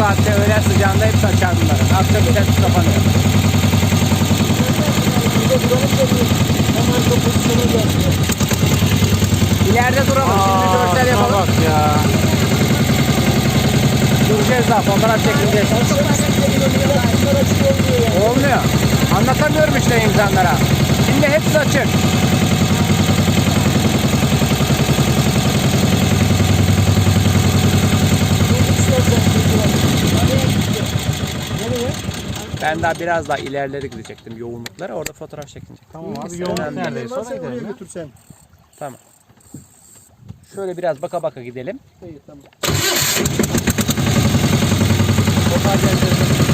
saatte öğlen sıcağında hepsi açar bunları. Akşam bir hepsi kapanıyor. İleride duralım. Şimdi görsel yapalım. bak ya. Duracağız daha fotoğraf çekileceğiz. Olmuyor. Anlatamıyorum işte insanlara. Şimdi hepsi açık. Ben daha biraz daha ilerleri gidecektim yoğunluklara. Orada fotoğraf çekince. Tamam abi yoğunluk neredeyse oraya oraya gidelim ya. götürsen. Tamam. Şöyle biraz baka baka gidelim. İyi tamam. Toparlayacağız.